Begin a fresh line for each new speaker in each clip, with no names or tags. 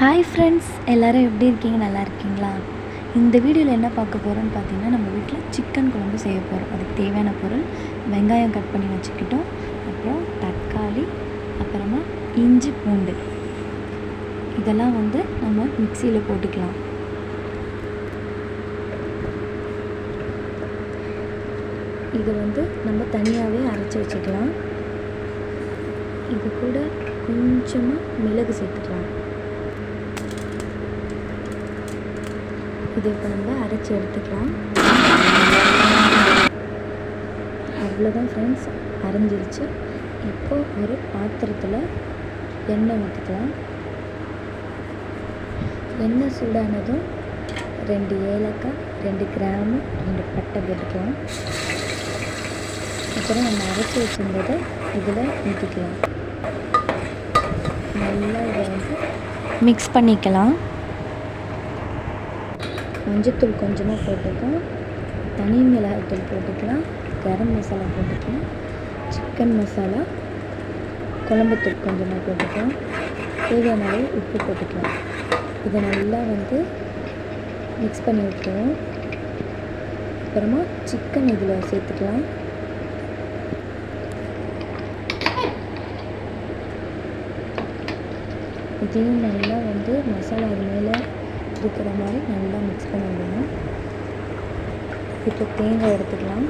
hi friends எல்லோரும் எப்படி இருக்கீங்க நல்லா இருக்கீங்களா இந்த வீடியோவில் என்ன பார்க்க போகிறோன்னு பார்த்தீங்கன்னா நம்ம வீட்டில் சிக்கன் குழம்பு செய்ய போகிறோம் அதுக்கு தேவையான பொருள் வெங்காயம் கட் பண்ணி வச்சுக்கிட்டோம் அப்புறம் தக்காளி அப்புறமா இஞ்சி பூண்டு இதெல்லாம் வந்து நம்ம மிக்சியில் போட்டுக்கலாம் இது வந்து நம்ம தனியாகவே அரைச்சி வச்சுக்கலாம் இது கூட கொஞ்சமாக மிளகு சேர்த்துக்கலாம் இது இப்போ நம்ம அரைச்சி எடுத்துக்கலாம் அவ்வளோதான் ஃப்ரெண்ட்ஸ் அரைஞ்சிருச்சு இப்போ ஒரு பாத்திரத்தில் எண்ணெய் ஊற்றிக்கலாம் எண்ணெய் சூடானதும் ரெண்டு ஏலக்காய் ரெண்டு கிராமு ரெண்டு பட்டை போட்டுக்கலாம் அப்புறம் நம்ம அரைச்சி வச்சுருந்ததை இதில் ஊற்றிக்கலாம் நல்லா இதை வந்து மிக்ஸ் பண்ணிக்கலாம் மஞ்சத்தூள் கொஞ்சமாக போட்டுக்கலாம் தனி மிளகாய்த்தூள் போட்டுக்கலாம் கரம் மசாலா போட்டுக்கலாம் சிக்கன் மசாலா குழம்புத்தூள் கொஞ்சமாக போட்டுக்கலாம் தேவையான அளவு உப்பு போட்டுக்கலாம் இதை நல்லா வந்து மிக்ஸ் பண்ணி விட்டுருவோம் அப்புறமா சிக்கன் இதில் சேர்த்துக்கலாம் இதையும் நல்லா வந்து மசாலா அது மேலே இருக்கிற மாதிரி நல்லா மிக்ஸ் பண்ணி விடணும் இப்போ தேங்காய் எடுத்துக்கலாம்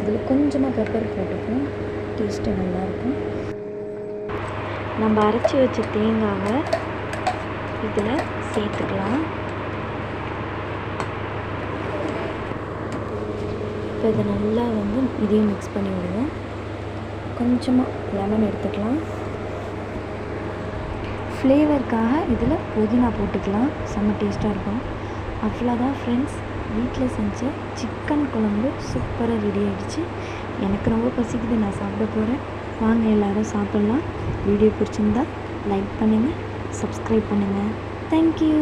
இதில் கொஞ்சமாக பெப்பர் போட்டுக்கும் டேஸ்ட்டு நல்லாயிருக்கும் நம்ம அரைச்சி வச்ச தேங்காவை இதில் சேர்த்துக்கலாம் இப்போ இதை நல்லா வந்து இதையும் மிக்ஸ் பண்ணி விடுவோம் கொஞ்சமாக லெமன் எடுத்துக்கலாம் ஃப்ளேவருக்காக இதில் புதினா போட்டுக்கலாம் செம்ம டேஸ்ட்டாக இருக்கும் அவ்வளோதான் ஃப்ரெண்ட்ஸ் வீட்டில் செஞ்ச சிக்கன் குழம்பு சூப்பராக ரெடி ஆகிடுச்சு எனக்கு ரொம்ப பசிக்குது நான் சாப்பிட போகிறேன் வாங்க எல்லோரும் சாப்பிட்லாம் வீடியோ பிடிச்சிருந்தா லைக் பண்ணுங்கள் சப்ஸ்கிரைப் பண்ணுங்கள் தேங்க்யூ